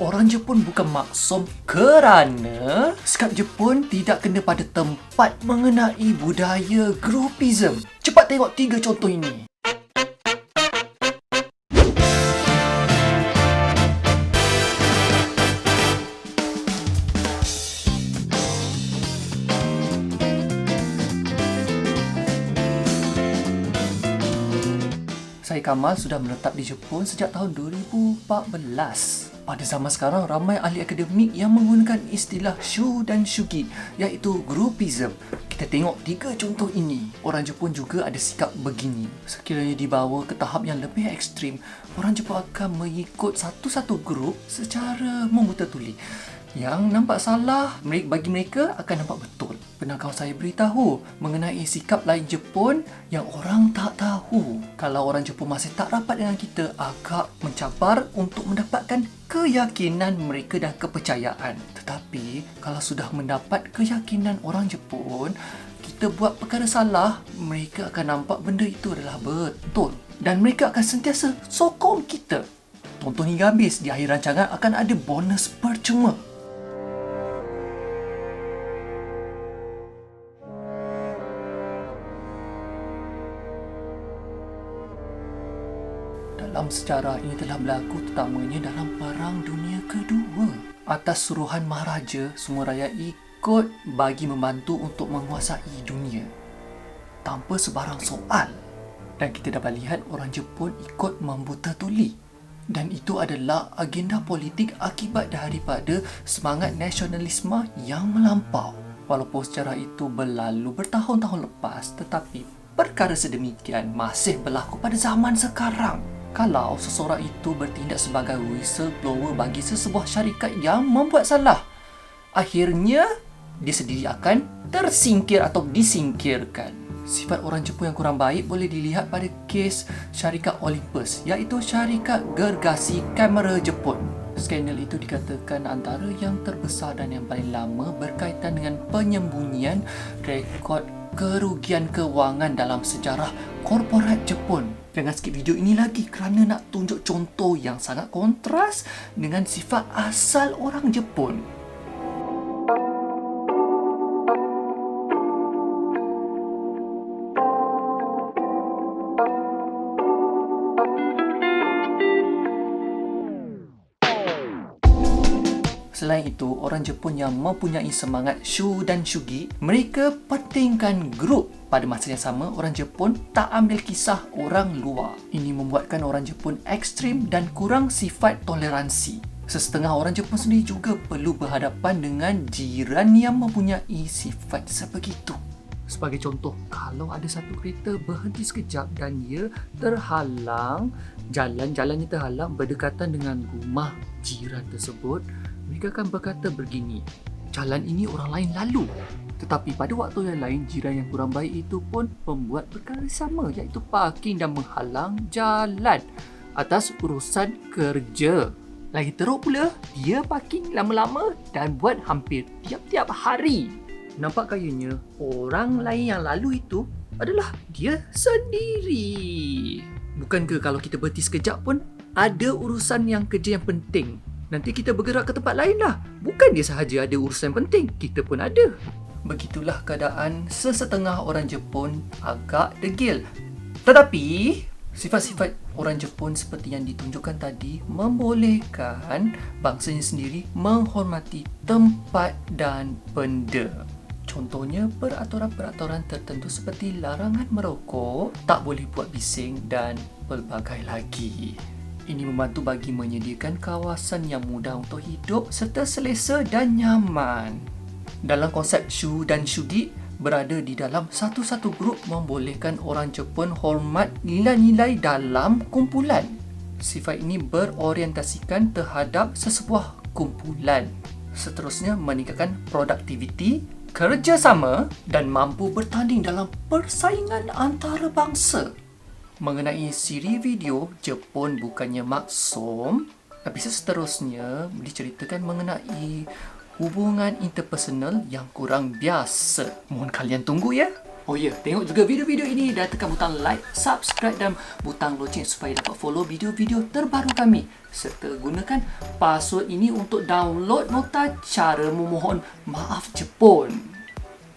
orang Jepun bukan maksum kerana sikap Jepun tidak kena pada tempat mengenai budaya groupism. Cepat tengok tiga contoh ini. Saya Kamal sudah menetap di Jepun sejak tahun 2014. Pada zaman sekarang, ramai ahli akademik yang menggunakan istilah shu dan shugi, iaitu groupism. Kita tengok tiga contoh ini. Orang Jepun juga ada sikap begini. Sekiranya dibawa ke tahap yang lebih ekstrim, orang Jepun akan mengikut satu-satu grup secara membuta tuli. Yang nampak salah bagi mereka akan nampak betul. Pernahkah saya beritahu mengenai sikap lain Jepun yang orang tak tahu? Kalau orang Jepun masih tak rapat dengan kita, agak mencabar untuk mendapatkan keyakinan mereka dan kepercayaan. Tetapi kalau sudah mendapat keyakinan orang Jepun, kita buat perkara salah, mereka akan nampak benda itu adalah betul. Dan mereka akan sentiasa sokong kita. Tonton hingga habis, di akhir rancangan akan ada bonus percuma. Dalam sejarah ini telah berlaku terutamanya dalam Perang Dunia Kedua. Atas suruhan Maharaja, semua rakyat ikut bagi membantu untuk menguasai dunia. Tanpa sebarang soal. Dan kita dapat lihat orang Jepun ikut membuta tuli. Dan itu adalah agenda politik akibat daripada semangat nasionalisme yang melampau. Walaupun sejarah itu berlalu bertahun-tahun lepas, tetapi perkara sedemikian masih berlaku pada zaman sekarang kalau seseorang itu bertindak sebagai whistleblower bagi sesebuah syarikat yang membuat salah. Akhirnya, dia sendiri akan tersingkir atau disingkirkan. Sifat orang Jepun yang kurang baik boleh dilihat pada kes syarikat Olympus iaitu syarikat gergasi kamera Jepun. Skandal itu dikatakan antara yang terbesar dan yang paling lama berkaitan dengan penyembunyian rekod kerugian kewangan dalam sejarah korporat Jepun. Jangan skip video ini lagi kerana nak tunjuk contoh yang sangat kontras dengan sifat asal orang Jepun. Selain itu, orang Jepun yang mempunyai semangat Shu dan Shugi, mereka pentingkan grup. Pada masa yang sama, orang Jepun tak ambil kisah orang luar. Ini membuatkan orang Jepun ekstrim dan kurang sifat toleransi. Sesetengah orang Jepun sendiri juga perlu berhadapan dengan jiran yang mempunyai sifat sebegitu. Sebagai contoh, kalau ada satu kereta berhenti sekejap dan ia terhalang, jalan-jalannya terhalang berdekatan dengan rumah jiran tersebut, mereka akan berkata begini, jalan ini orang lain lalu. Tetapi pada waktu yang lain, jiran yang kurang baik itu pun membuat perkara sama iaitu parking dan menghalang jalan atas urusan kerja. Lagi teruk pula, dia parking lama-lama dan buat hampir tiap-tiap hari. Nampak kayanya orang lain yang lalu itu adalah dia sendiri. Bukankah kalau kita berhenti sekejap pun ada urusan yang kerja yang penting Nanti kita bergerak ke tempat lain lah. Bukan dia sahaja ada urusan penting, kita pun ada. Begitulah keadaan sesetengah orang Jepun agak degil. Tetapi, sifat-sifat orang Jepun seperti yang ditunjukkan tadi membolehkan bangsanya sendiri menghormati tempat dan benda. Contohnya peraturan-peraturan tertentu seperti larangan merokok, tak boleh buat bising dan pelbagai lagi. Ini membantu bagi menyediakan kawasan yang mudah untuk hidup serta selesa dan nyaman. Dalam konsep Shu dan Shugi, berada di dalam satu-satu grup membolehkan orang Jepun hormat nilai-nilai dalam kumpulan. Sifat ini berorientasikan terhadap sesebuah kumpulan. Seterusnya meningkatkan produktiviti, kerjasama dan mampu bertanding dalam persaingan antarabangsa mengenai siri video Jepun bukannya maksum tapi seterusnya diceritakan mengenai hubungan interpersonal yang kurang biasa. Mohon kalian tunggu ya. Oh ya, yeah, tengok juga video-video ini dan tekan butang like, subscribe dan butang loceng supaya dapat follow video-video terbaru kami. Serta gunakan password ini untuk download nota cara memohon maaf Jepun.